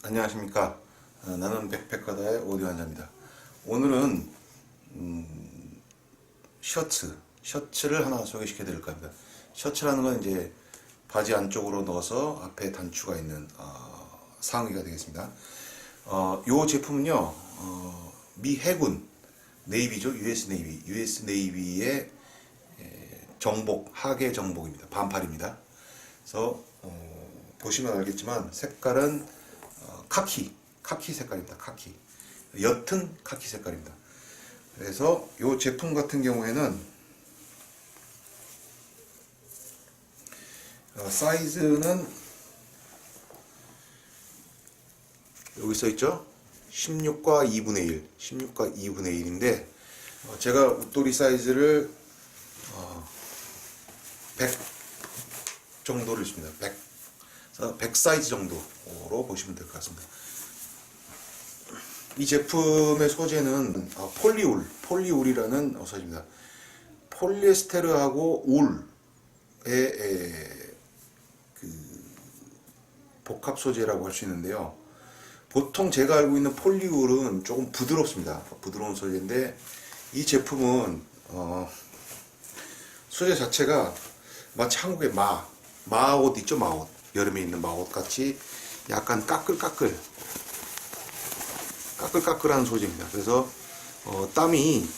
안녕하십니까. 어, 나는 백팩하다의 오디오 한자입니다. 오늘은 음, 셔츠, 셔츠를 하나 소개시켜 드릴까 합니다. 셔츠라는 건 이제 바지 안쪽으로 넣어서 앞에 단추가 있는 어, 상의가 되겠습니다. 어, 요 제품은요, 어, 미 해군 네이비죠, US 네이비, US 네이비의 에, 정복, 하계 정복입니다. 반팔입니다. 그래서 어, 보시면 알겠지만 색깔은 어, 카키, 카키 색깔입니다. 카키, 옅은 카키 색깔입니다. 그래서 이 제품 같은 경우에는 어, 사이즈는 여기 써 있죠? 16과 2분의 1, 16과 2분의 1인데 제가 웃돌이 사이즈를 어, 100 정도를 줍니다. 100. 그래서 100 사이즈 정도로 보시면 될 것 같습니다. 이 제품의 소재는 아, 폴리울, 폴리울이라는 소재입니다. 폴리에스테르하고 울의 에, 그 복합 소재라고 할 수 있는데요. 보통 제가 알고 있는 폴리울은 조금 부드럽습니다. 부드러운 소재인데 이 제품은 어, 소재 자체가 마치 한국의 마, 마옷 있죠, 마옷. 여름에 입는 마옷 같이 약간 까끌까끌, 까끌까끌한 소재입니다. 그래서 어, 땀이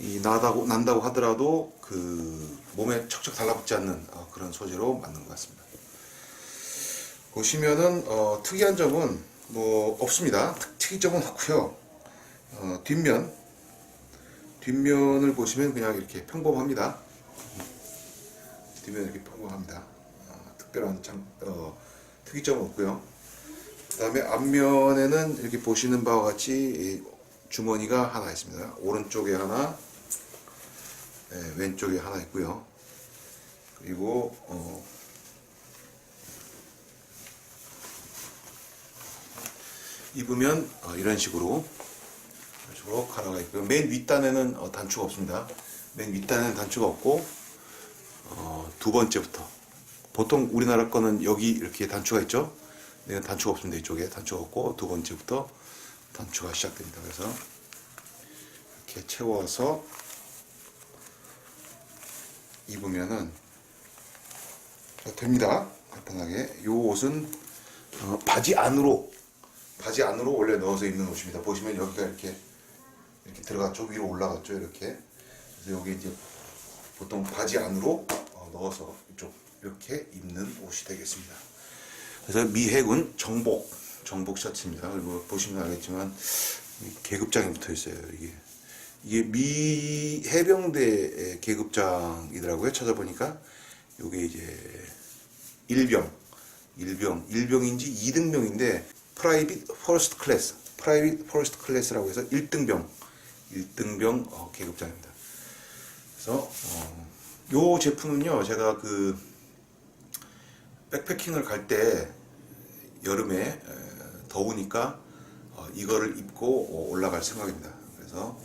이 나다고 난다고 하더라도 그 몸에 척척 달라붙지 않는 어, 그런 소재로 만든 것 같습니다. 보시면은 어, 특이한 점은 뭐 없습니다. 특, 특이점은 없고요. 어, 뒷면 뒷면을 보시면 그냥 이렇게 평범합니다. 뒷면 이렇게 평범합니다. 어, 특별한 장, 어, 특이점은 없고요. 그 다음에 앞면에는 이렇게 보시는 바와 같이 이 주머니가 하나 있습니다. 오른쪽에 하나, 네, 왼쪽에 하나 있고요. 그리고 어, 입으면 어, 이런 식으로 이런 식으로 카라가 있고요. 맨 윗단에는 어, 단추가 없습니다. 맨 윗단에는 단추가 없고 어, 두 번째부터 보통 우리나라 거는 여기 이렇게 단추가 있죠. 얘는 단추가 없습니다. 이쪽에 단추가 없고 두 번째부터 단추가 시작됩니다. 그래서 이렇게 채워서 입으면은 자, 됩니다. 간단하게. 요 옷은 어, 바지 안으로 바지 안으로 원래 넣어서 입는 옷입니다. 보시면 여기가 이렇게 이렇게 들어갔죠. 위로 올라갔죠. 이렇게. 그래서 여기 이제 보통 바지 안으로 어, 넣어서 이쪽 이렇게 입는 옷이 되겠습니다. 그래서 미해군 정복 정복 셔츠입니다. 그리고 보시면 알겠지만 이 계급장이 붙어 있어요. 이게 이게 미 해병대 계급장이더라고요. 찾아보니까 이게 이제 일병 일병 일병인지 2등병인데 프라이빗 퍼스트 클래스 프라이빗 퍼스트 클래스라고 해서 1등병 1등병 어, 계급장입니다. 그래서 어, 요 제품은요 제가 그 백패킹을 갈 때 여름에 에, 더우니까 어, 이거를 입고 어, 올라갈 생각입니다. 그래서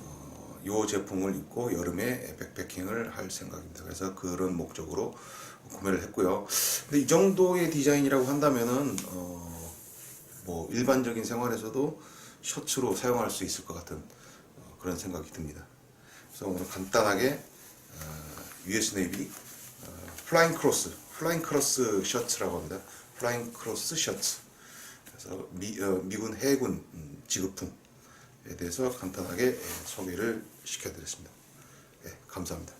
어, 요 제품을 입고 여름에 백패킹을 할 생각입니다. 그래서 그런 목적으로 구매를 했고요. 근데 이 정도의 디자인이라고 한다면은 어, 뭐 일반적인 생활에서도 셔츠로 사용할 수 있을 것 같은 어, 그런 생각이 듭니다. 그래서 오늘 간단하게 어, US 네이비 어, 플라잉 크로스 플라잉 크로스 셔츠라고 합니다. 플라잉 크로스 셔츠. 그래서 미, 어, 미군 해군 음, 지급품에 대해서 간단하게 예, 소개를 시켜드렸습니다. 예, 감사합니다.